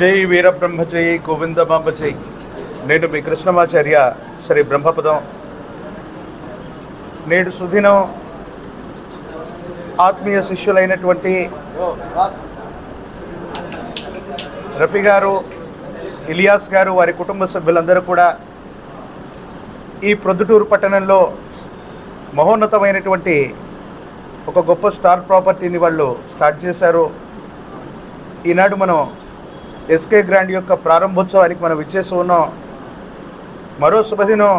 జై వీరబ్రహ్మ జై గోవిందమాంబ జై నేడు మీ కృష్ణమాచార్య శ్రీ బ్రహ్మపదం. నేడు సుదినం ఆత్మీయ శిష్యులైనటువంటి రఫీ గారు ఇలియాస్ గారు వారి కుటుంబ సభ్యులందరూ కూడా ఈ ప్రొద్దుటూరు పట్టణంలో మహోన్నతమైనటువంటి ఒక గొప్ప స్టార్ ప్రాపర్టీని వాళ్ళు స్టార్ట్ చేశారు. ఈనాడు మనం ఎస్కే గ్రాండ్ యొక్క ప్రారంభోత్సవానికి మనం విచ్చేసి ఉన్నాం. మరో శుభదినం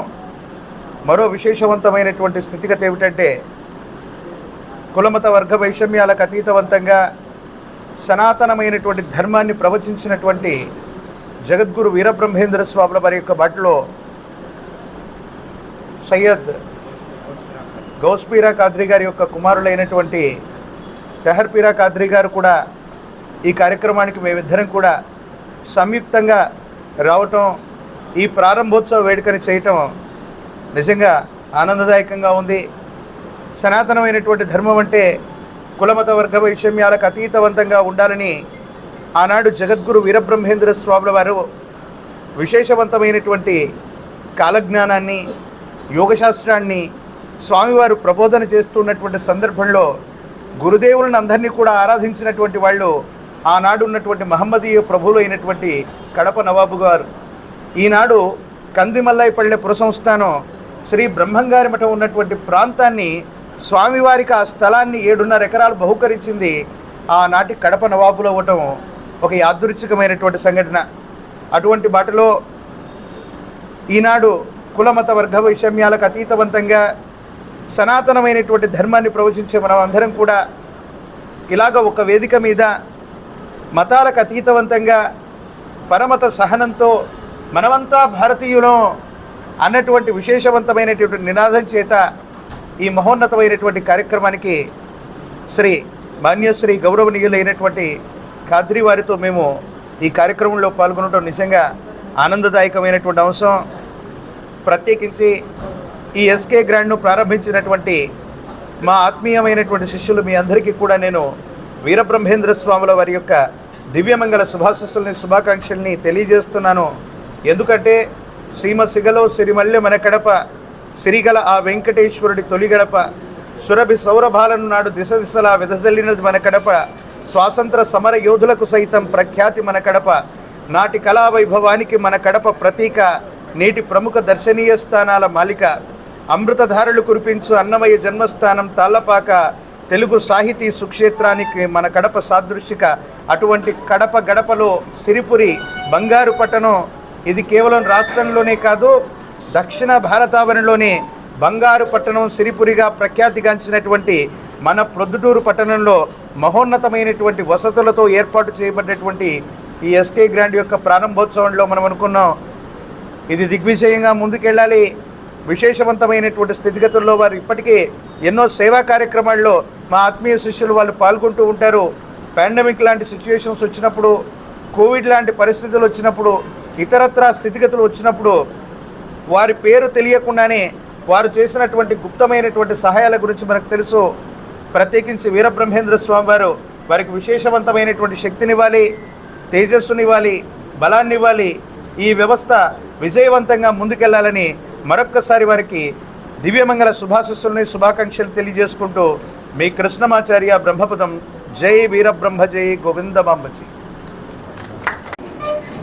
మరో విశేషవంతమైనటువంటి స్థితిగతి ఏమిటంటే కులమత వర్గ వైషమ్యాలకు అతీతవంతంగా సనాతనమైనటువంటి ధర్మాన్ని ప్రవచించినటువంటి జగద్గురు వీరబ్రహ్మేంద్ర స్వాముల వారి యొక్క బాటలో సయ్యద్ గౌస్పీరా కాద్రి గారి యొక్క కుమారులైనటువంటి తెహర్పీరా కాద్రి గారు కూడా ఈ కార్యక్రమానికి మేమిద్దరం కూడా సంయుక్తంగా రావటం ఈ ప్రారంభోత్సవ వేడుకని చేయటం నిజంగా ఆనందదాయకంగా ఉంది. సనాతనమైనటువంటి ధర్మం అంటే కులమత వర్గ వైషమ్యాలకు అతీతవంతంగా ఉండాలని ఆనాడు జగద్గురు వీరబ్రహ్మేంద్ర స్వాముల వారు విశేషవంతమైనటువంటి కాలజ్ఞానాన్ని యోగశాస్త్రాన్ని స్వామివారు ప్రబోధన చేస్తున్నటువంటి సందర్భంలో గురుదేవులను అందరినీ కూడా ఆరాధించినటువంటి వాళ్ళు ఆనాడు ఉన్నటువంటి మహమ్మదీయ ప్రభువులు అయినటువంటి కడప నవాబు గారు ఈనాడు కందిమల్లైపల్లె పురసంస్థానం శ్రీ బ్రహ్మంగారి మఠం ఉన్నటువంటి ప్రాంతాన్ని స్వామివారికి ఆ స్థలాన్ని ఏడున్నర ఎకరాలు బహుకరించింది ఆనాటి కడప నవాబులు అవ్వటం ఒక యాదృచ్ఛికమైనటువంటి సంఘటన. అటువంటి బాటలో ఈనాడు కులమత వర్గ వైషమ్యాలకు అతీతవంతంగా సనాతనమైనటువంటి ధర్మాన్ని ప్రవచించే మనం అందరం కూడా ఇలాగ ఒక వేదిక మీద మతాలకు అతీతవంతంగా పరమత సహనంతో మనమంతా భారతీయులం అన్నటువంటి విశేషవంతమైనటువంటి నినాదం చేత ఈ మహోన్నతమైనటువంటి కార్యక్రమానికి శ్రీ మాన్యశ్రీ గౌరవనీయులైనటువంటి ఖాద్రి వారితో మేము ఈ కార్యక్రమంలో పాల్గొనడం నిజంగా ఆనందదాయకమైనటువంటి అంశం. ప్రత్యేకించి ఈ ఎస్కే గ్రాండ్ను ప్రారంభించినటువంటి మా ఆత్మీయమైనటువంటి శిష్యులు మీ అందరికీ కూడా నేను వీరబ్రహ్మేంద్ర స్వాముల వారి యొక్క దివ్యమంగళ శుభాశిస్సుల్ని శుభాకాంక్షల్ని తెలియజేస్తున్నాను. ఎందుకంటే సీమ సిగలో సిరిమల్లె మన కడప సిరిగల ఆ వెంకటేశ్వరుడి తొలి గడప సురభి సౌరభాలను నాడు దిశ దిశలా వెదజల్లినది మన కడప స్వాతంత్ర సమర యోధులకు సైతం ప్రఖ్యాతి మన కడప నాటి కళా వైభవానికి మన కడప ప్రతీక నేటి ప్రముఖ దర్శనీయ స్థానాల మాలిక అమృతధారలు కురిపించు అన్నమయ్య జన్మస్థానం తాళ్ళపాక తెలుగు సాహితీ సుక్షేత్రానికి మన కడప సాదృశ్యక అటువంటి కడప గడపలో సిరిపురి బంగారు పట్టణం ఇది కేవలం రాష్ట్రంలోనే కాదు దక్షిణ భారతావనిలోనే బంగారు పట్టణం సిరిపురిగా ప్రఖ్యాతిగాంచినటువంటి మన ప్రొద్దుటూరు పట్టణంలో మహోన్నతమైనటువంటి వసతులతో ఏర్పాటు చేయబడినటువంటి ఈ ఎస్కే గ్రాండ్ యొక్క ప్రారంభోత్సవంలో మనం అనుకున్నాం. ఇది దిగ్విజయంగా ముందుకెళ్ళాలి. విశేషవంతమైనటువంటి స్థితిగతుల్లో వారు ఇప్పటికే ఎన్నో సేవా కార్యక్రమాల్లో మా ఆత్మీయ శిష్యులు వాళ్ళు పాల్గొంటూ ఉంటారు. పాండమిక్ లాంటి సిచ్యువేషన్స్ వచ్చినప్పుడు కోవిడ్ లాంటి పరిస్థితులు వచ్చినప్పుడు ఇతరత్ర స్థితిగతులు వచ్చినప్పుడు వారి పేరు తెలియకుండానే వారు చేసినటువంటి గుప్తమైనటువంటి సహాయాల గురించి మనకు తెలుసు. ప్రత్యేకించి వీరబ్రహ్మేంద్ర స్వామి వారు వారికి విశేషవంతమైనటువంటి శక్తినివ్వాలి తేజస్సునివ్వాలి బలాన్నివ్వాలి. ఈ వ్యవస్థ విజయవంతంగా ముందుకెళ్ళాలని మరొక్కసారి వారికి దివ్యమంగళ శుభాశిస్సుల్ని శుభాకాంక్షలు తెలియజేసుకుంటూ మీ కృష్ణమాచార్య బ్రహ్మపదం. జై వీరబ్రహ్మ జై గోవిందమాంబజీ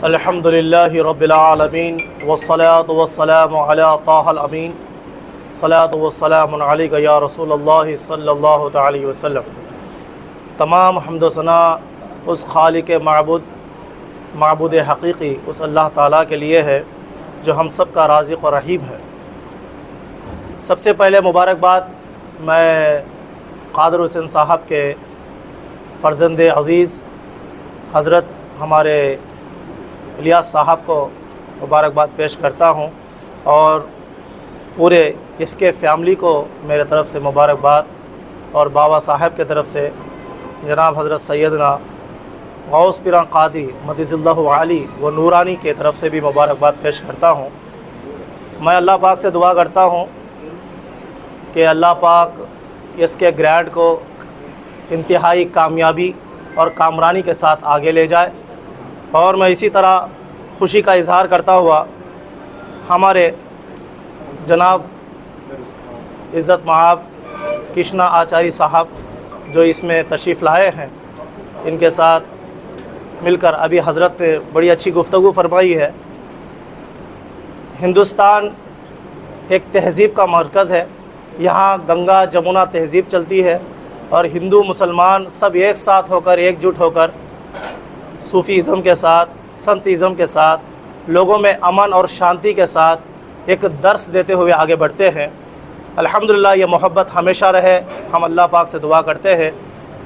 الحمد لله رب العالمين والصلاة والسلام على طه الأمين صلاة والسلام عليك يا رسول الله صلى الله عليه وسلم تمام حمد و ثناء اس خالق معبود معبود حقیقی اس اللہ تعالیٰ کے لیے ہے جو ہم سب کا رازق و رحیم ہے سب سے پہلے مبارکباد میں قادر حسین صاحب کے فرزند عزیز، حضرت ہمارے الیاس صاحب کو مبارکباد پیش کرتا ہوں اور پورے اس کے فیملی کو میرے طرف سے مبارکباد اور بابا صاحب کے طرف سے جناب حضرت سیدنا غوث پیران قادی مدیز اللہ علی و نورانی کے طرف سے بھی مبارکباد پیش کرتا ہوں۔ میں اللہ پاک سے دعا کرتا ہوں کہ اللہ پاک اس کے گریڈ کو انتہائی کامیابی اور کامرانی کے ساتھ آگے لے جائے۔ اور میں اسی طرح خوشی کا اظہار کرتا ہوا ہمارے جناب عزت مآب کرشنا آچاری صاحب جو اس میں تشریف لائے ہیں، ان کے ساتھ مل کر ابھی حضرت نے بڑی اچھی گفتگو فرمائی ہے۔ ہندوستان ایک تہذیب کا مرکز ہے۔ یہاں گنگا جمنا تہذیب چلتی ہے اور ہندو مسلمان سب ایک ساتھ ہو کر، ایک جٹ ہو کر، صوفی ازم کے ساتھ، سنت ازم کے ساتھ، لوگوں میں امن اور شانتی کے ساتھ ایک درس دیتے ہوئے آگے بڑھتے ہیں۔ الحمدللہ، یہ محبت ہمیشہ رہے۔ ہم اللہ پاک سے دعا کرتے ہیں۔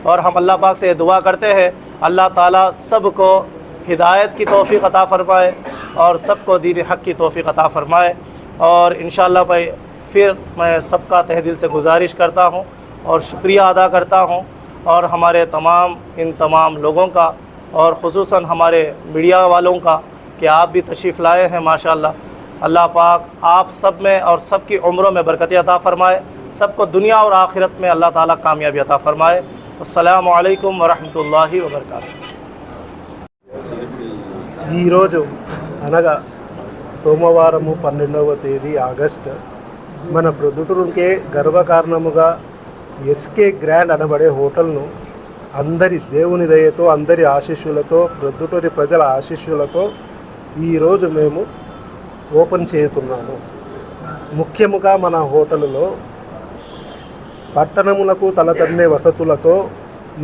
اور ہم اللہ پاک سے دعا کرتے ہیں، اللہ تعالیٰ سب کو ہدایت کی توفیق عطا فرمائے اور سب کو دین حق کی توفیق عطا فرمائے۔ اور انشاءاللہ بھائی پھر میں سب کا تہ دل سے گزارش کرتا ہوں اور شکریہ ادا کرتا ہوں اور ہمارے تمام، ان تمام لوگوں کا اور خصوصاً ہمارے میڈیا والوں کا کہ آپ بھی تشریف لائے ہیں، ماشاءاللہ۔ اللہ پاک آپ سب میں اور سب کی عمروں میں برکت عطا فرمائے۔ سب کو دنیا اور آخرت میں اللہ تعالیٰ کامیابی عطا فرمائے۔ السلام علیکم ورحمۃ اللہ وبرکاتہ ఈరోజు అనగా సోమవారము పన్నెండవ తేదీ ఆగస్టు మన ప్రొద్దుటూరుకే గర్వకారణముగా ఎస్కే గ్రాండ్ అనబడే హోటల్ను అందరి దేవుని దయతో అందరి ఆశీస్సులతో ప్రొద్దుటూరి ప్రజల ఆశీస్సులతో ఈరోజు మేము ఓపెన్ చేస్తున్నాము. ముఖ్యముగా మన హోటలులో పట్టణములకు తలతన్నే వసతులతో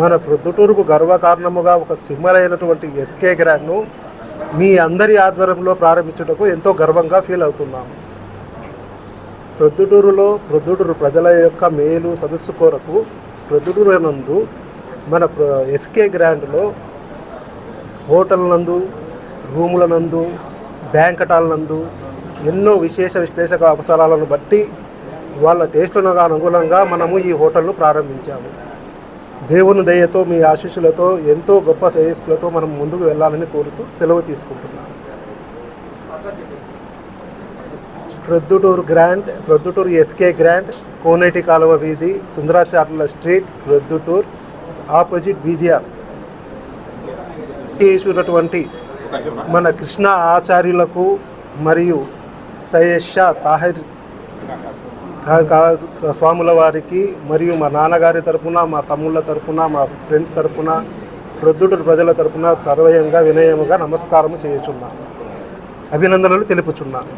మన ప్రొద్దుటూరుకు గర్వకారణముగా ఒక సిమ్మలైనటువంటి ఎస్కే గ్రాండ్ను మీ అందరి ఆధ్వర్యంలో ప్రారంభించుటకు ఎంతో గర్వంగా ఫీల్ అవుతున్నాము. ప్రొద్దుటూరులో ప్రొద్దుటూరు ప్రజల యొక్క మేలు సదస్సు కొరకు ప్రొద్దుటూరు నందు మన ఎస్కే గ్రాండ్లో హోటల్ నందు రూముల నందు బ్యాంకటాల నందు ఎన్నో విశేష విశ్లేషక అవసరాలను బట్టి వాళ్ళ టేస్టులకు అనుగుణంగా మనము ఈ హోటల్ను ప్రారంభించాము. దేవుని దయతో మీ ఆశీస్సులతో ఎంతో గొప్ప శ్రేయస్సులతో మనం ముందుకు వెళ్ళాలని కోరుతూ సెలవు తీసుకుంటున్నాను. Proddatur grand Proddatur S K grand కోనేటి కాలువ వీధి సుందరాచార్యుల స్ట్రీట్ ప్రొద్దుటూర్ ఆపోజిట్ బీజీఆర్. చేసినటువంటి మన కృష్ణ ఆచార్యులకు మరియు సయ్యద్ షా తాహిర్ స్వాముల వారికి మరియు మా నాన్నగారి తరపున మా తమ్ముళ్ళ తరపున మా ఫ్రెండ్ తరపున ప్రొద్దుటూరు ప్రజల తరపున సర్వయంగా వినయముగా నమస్కారము చేయుచున్నాను. అభినందనలు తెలుపుచున్నాను.